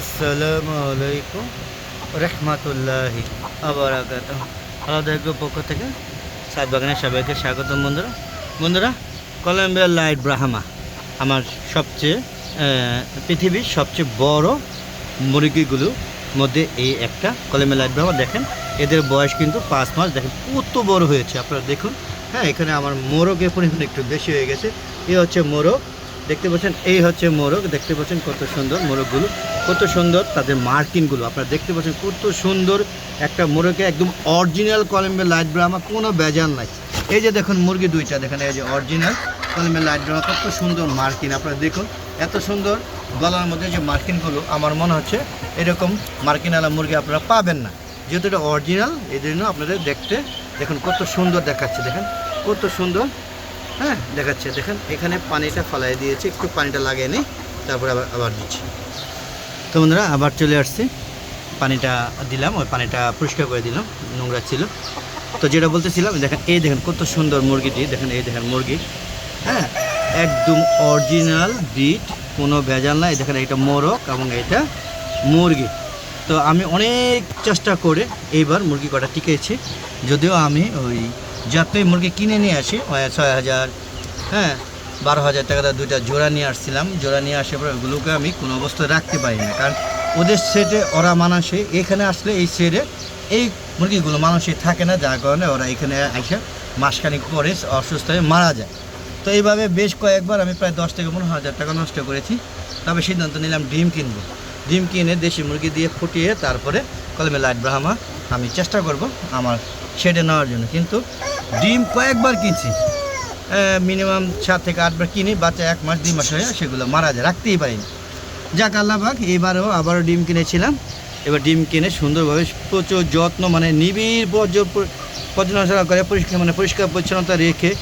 আসসালামু আলাইকুম রহমতুল্লাহি আবরাকাত আলাদা গ্রুপ পক্ষ থেকে সাত বাগানের সবাইকে স্বাগত বন্ধুরা। বন্ধুরা কলম্বিয়ার লাইট ব্রাহামা আমার সবচেয়ে পৃথিবীর সবচেয়ে বড় মুরগিগুলোর মধ্যে এই একটা কলম্বিয়ার লাইট ব্রাহামা। দেখেন, এদের বয়স কিন্তু পাঁচ মাস। দেখেন, কত বড় হয়েছে। আপনারা দেখুন হ্যাঁ এখানে আমার মোরগের পরিমাণ একটু বেশি হয়ে গেছে। এ হচ্ছে মোরগ। দেখতে পাচ্ছেন, এই হচ্ছে মোরগ। দেখতে পাচ্ছেন কত সুন্দর মোরগগুলো। কত সুন্দর তাদের মার্কিনগুলো। আপনারা দেখতে পাচ্ছেন কত সুন্দর একটা মোরগে একদম অরিজিনাল কলম্বিয়ার লাইট ব্রাহ্মা, কোনো বেজাল নাই। এই যে দেখুন মুরগি দুইটা, দেখেন এই যে অরিজিনাল কলম্বিয়ার লাইট ব্রাহ্মা, কত সুন্দর মার্কিন। আপনারা দেখুন, এত সুন্দর গলার মধ্যে যে মার্কিনগুলো, আমার মনে হচ্ছে এরকম মার্কিনওয়ালা মুরগি আপনারা পাবেন না। যেহেতু এটা অরিজিনাল এই জন্য আপনাদের দেখতে, দেখুন কত সুন্দর দেখাচ্ছে, দেখেন কত সুন্দর হ্যাঁ দেখাচ্ছে, দেখেন, এখানে পানিটা ফলাই দিয়েছি, একটু পানিটা লাগিয়ে নিই, তারপরে আবার আবার দিচ্ছি। তো বন্ধুরা, আবার চলে আসছি। পানিটা দিলাম, ওই পানিটা পরিষ্কার করে দিলাম, নোংরা ছিল। তো যেটা বলতেছিলাম, দেখেন, এই দেখেন কত সুন্দর মুরগিটি দেখেন, এই দেখেন মুরগি। হ্যাঁ একদম অরিজিনাল বিট, কোনো ভেজাল নাই। দেখেন এটা মোরগ এবং এটা মুরগি। তো আমি অনেক চেষ্টা করে এইবার মুরগি কটা টিকেছি। যদিও আমি ওই যাতে মুরগি কিনে নিয়ে আসি ছয় হাজার হ্যাঁ বারো হাজার টাকা দুইটা জোড়া নিয়ে আসছিলাম। জোড়া নিয়ে আসার পর ওগুলোকে আমি কোনো অবস্থায় রাখতে পারি না। কারণ ওদের সেটে ওরা মানুষে এখানে আসলে এই সেটে এই মুরগিগুলো মানুষে থাকে না, যার কারণে ওরা এখানে এসে মাসখানিক পরে অসুস্থ হয়ে মারা যায়। তো এইভাবে বেশ কয়েকবার আমি প্রায় দশ থেকে পনেরো হাজার টাকা নষ্ট করেছি। তবে সিদ্ধান্ত নিলাম ডিম কিনবো। ডিম কিনে দেশি মুরগি দিয়ে ফুটিয়ে তারপরে কলমে লাইট ব্রাহ্মা আমি চেষ্টা করব আমার শেডে নেওয়ার জন্য। কিন্তু ডিম কয়েকবার কিনছি। মিনিমাম সাত থেকে আটবার কিনি বাচ্চা এক মাস, দুই মাস হয়ে সেগুলো মারা যায়, রাখতেই পারিনি যাক আল্লাহবাক এবারও আবারও ডিম কিনেছিলাম। এবার ডিম কিনে সুন্দরভাবে প্রচুর যত্ন মানে নিবিড় পর্য- পর্যালোচনা করে, পরিষ্কার মানে পরিষ্কার পরিচ্ছন্নতা রেখে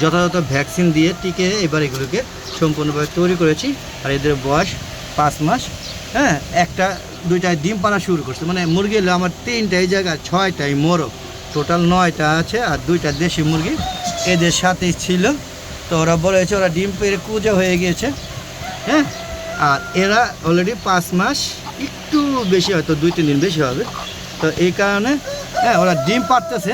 যথাযথ ভ্যাকসিন দিয়ে টিকে এবার এগুলোকে সম্পূর্ণভাবে তৈরি করেছি। আর এদের বয়স পাঁচ মাস হ্যাঁ একটা, দুইটায় ডিম পাড়া শুরু করছে। মানে মুরগি আমার তিনটা এই জায়গায় ছয়টাই মোরগ। টোটাল নয়টা আছে আর দুইটা দেশি মুরগি। এদের সাথে ছিল। তো ওরা বলেছে, ওরা ডিম পেরে কুজা হয়ে গিয়েছে হ্যাঁ? আর এরা অলরেডি পাঁচ মাস একটু বেশি হয়তো দুই তিন দিন বেশি হবে। তো এই কারণে হ্যাঁ ওরা ডিম পারতেছে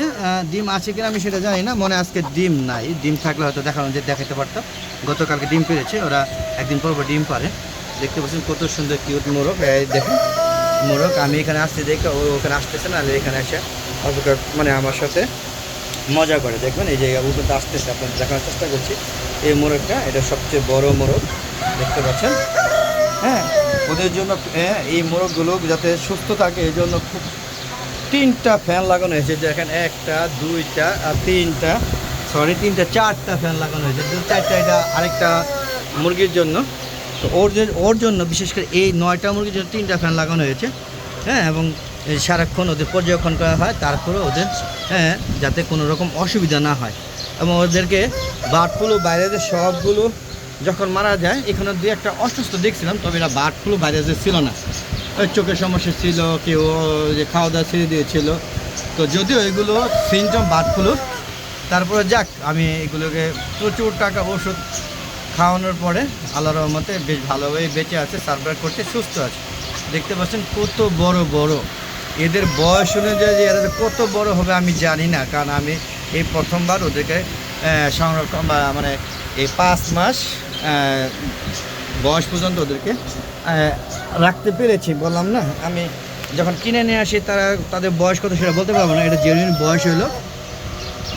ডিম আছে কিনা আমি সেটা জানি না। মনে আজকে ডিম নাই। ডিম থাকলে হয়তো দেখানো যে দেখাতে পারতাম গতকালকে ডিম পেরেছে। ওরা একদিন পর ডিম পারে দেখতে পাচ্ছেন কত সুন্দর কিউট মোরগ। দেখুন, মোরগ। আমি এখানে আসছি দেখে ও ওখানে আসতেছে না এখানে এসে অপেক্ষা মানে আমার সাথে। মজা করে দেখবেন? এই জায়গা উপরে আসতেছে আপনার দেখানোর চেষ্টা করছি। এই মোরগটা এটা সবচেয়ে বড় মোরগ দেখতে পাচ্ছেন? হ্যাঁ ওদের জন্য হ্যাঁ, এই মোরগগুলো যাতে সুস্থ থাকে এই জন্য খুব তিনটা ফ্যান লাগানো হয়েছে। দেখেন একটা দুইটা আর তিনটা সরি তিনটা চারটা ফ্যান লাগানো হয়েছে। চারটা এটা আরেকটা মুরগির জন্য। তো ওর ওর জন্য বিশেষ করে এই নয়টা মুরগির জন্য তিনটা ফ্যান লাগানো হয়েছে। হ্যাঁ এবং সারাক্ষণ ওদের পর্যবেক্ষণ করা হয় তারপরে ওদের হ্যাঁ যাতে কোনো রকম অসুবিধা না হয়। এবং ওদেরকে বার্ড ফ্লু বাইরের সবগুলো যখন মারা যায়, এখানে দু একটা অসুস্থ দেখছিলাম, তবে এরা বার্ড ফ্লু বাইরে যে ছিল না। ওই চোখের সমস্যা ছিল, কেউ যে খাওয়া দাওয়া ছেড়ে দিয়েছিল। তো যদিও এগুলো সিমটম বার্ড ফ্লুর তারপরে যাক, আমি এগুলোকে প্রচুর টাকা ওষুধ খাওয়ানোর পরে আল্লাহ রহমতে বেশ ভালোভাবে বেঁচে আছে, সার্ভাইভ করতে সুস্থ আছে। দেখতে পাচ্ছেন কত বড় বড়। এদের বয়স অনুযায়ী এরা কত বড় হবে আমি জানি না, কারণ আমি এই প্রথমবার ওদেরকে সংরক্ষণ বা মানে এই পাঁচ মাস বয়স পর্যন্ত ওদেরকে রাখতে পেরেছি। বললাম না, আমি যখন কিনে নিয়ে আসি তারা, তাদের বয়স কত সেটা বলতে পারব না, এটা জেনুইন বয়স হলো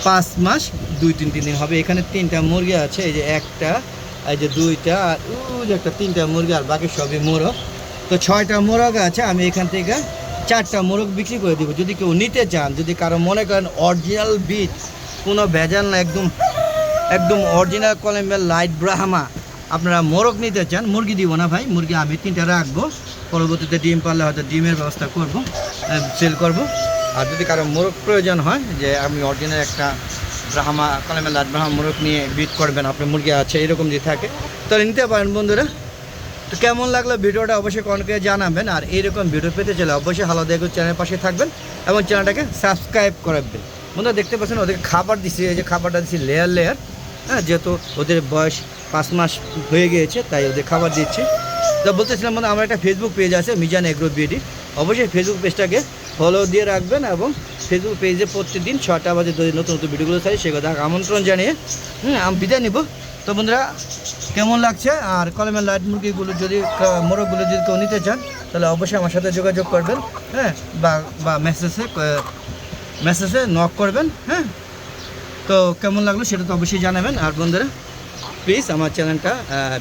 পাঁচ মাস, দুই তিন তিন দিন হবে। এখানে তিনটা মুরগি আছে, এই যে একটা, এই যে দুইটা, আর ওই যে একটা তিনটা মুরগি, আর বাকি সবই মোরগ। তো ছয়টা মোরগ আছে, আমি এখান থেকে চারটা মোরগ বিক্রি করে দিব। যদি কেউ নিতে চান, যদি কারও মনে করেন অরিজিনাল বীজ কোনো ভেজাল না, একদম একদম অরিজিনাল কলম্বিয়ার লাইট ব্রাহ্মা আপনারা মোরগ নিতে চান, মুরগি দিব না ভাই, মুরগি আমি তিনটা রাখব। পরবর্তীতে ডিম পারলে হয়তো ডিমের ব্যবস্থা করব সেল করব। আর যদি কারও মোরগ প্রয়োজন হয়, যে আমি অরিজিনাল একটা ব্রাহ্মা কলমের লাইট ব্রাহ্মা মোরগ নিয়ে বিট করবেন, আপনার মুরগি আছে, এরকম যদি থাকে, তাহলে নিতে পারেন বন্ধুরা। তো কেমন লাগল ভিডিওটা অবশ্যই কমেন্টে জানাবেন। আর এইরকম ভিডিও পেতে চলে অবশ্যই হালো দেখো চ্যানেলের পাশে থাকবেন এবং চ্যানেলটাকে সাবস্ক্রাইব করাবেন বন্ধুরা, দেখতে পাচ্ছেন ওদেরকে খাবার দিচ্ছি, এই যে খাবারটা দিচ্ছি লেয়ার লেয়ার হ্যাঁ যেহেতু ওদের বয়স পাঁচ মাস হয়ে গিয়েছে, তাই ওদের খাবার দিচ্ছি। তো বলতেছিলাম মানে আমার একটা ফেসবুক পেজ আছে, মিজান এগ্রো বিডি। অবশ্যই ফেসবুক পেজটাকে ফলো দিয়ে রাখবেন এবং ফেসবুক পেজে প্রতিদিন ছটা বাজে নতুন নতুন ভিডিওগুলো থাকে সেগুলো আমন্ত্রণ জানিয়ে হুম আমি বিদায় নিব। তো বন্ধুরা কেমন লাগছে? আর কলমের লাইট মুরগিগুলো যদি মোরগগুলো যদি কেউ নিতে চান, তাহলে অবশ্যই আমার সাথে যোগাযোগ করবেন হ্যাঁ? বা বা মেসেজে মেসেজে নক করবেন হ্যাঁ? তো কেমন লাগল সেটা তো অবশ্যই জানাবেন। আর বন্ধুরা প্লিজ আমার চ্যানেলটা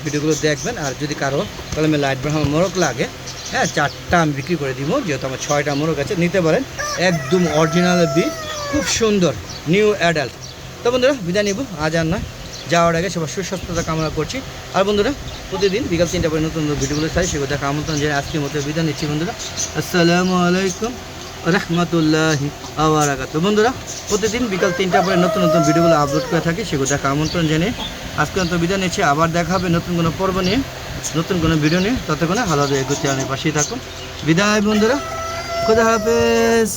ভিডিওগুলো দেখবেন। আর যদি কারও কলমে লাইট ব্রাহ্মণ মোরগ লাগে হ্যাঁ চারটা আমি বিক্রি করে দিব, যেহেতু আমার ছয়টা মোরগ আছে, নিতে পারেন। একদম অরিজিনাল বি খুব সুন্দর নিউ অ্যাডাল্ট তো বন্ধুরা, বিদায় নিব, আজ আর নয়। যাওয়ার আগে সবার সুস্বাস্থ্যতা কামনা করছি। আর বন্ধুরা, প্রতিদিন বিকাল তিনটা পরে নতুন ভিডিওগুলো চাই সেগুলো দেখা আমন্ত্রণ যে আজকের মতো বিদায় নিচ্ছি বন্ধুরা। আসসালামু আলাইকুম রহমতুল্লাহি আবরাকাত বন্ধুরা, প্রতিদিন বিকাল তিনটা পরে নতুন নতুন ভিডিওগুলো আপলোড করে থাকি, সেগুলো দেখা আমন্ত্রণ জানিয়ে আজকে অন্ত বিদায় নিচ্ছি। আবার দেখা হবে নতুন কোনো পর্ব নিয়ে, নতুন কোনো ভিডিও নিয়ে। ততক্ষণে হালাদা এগুতে আমি পাশেই থাকুন। বিদায় বন্ধুরা, খুদা হাফেজ।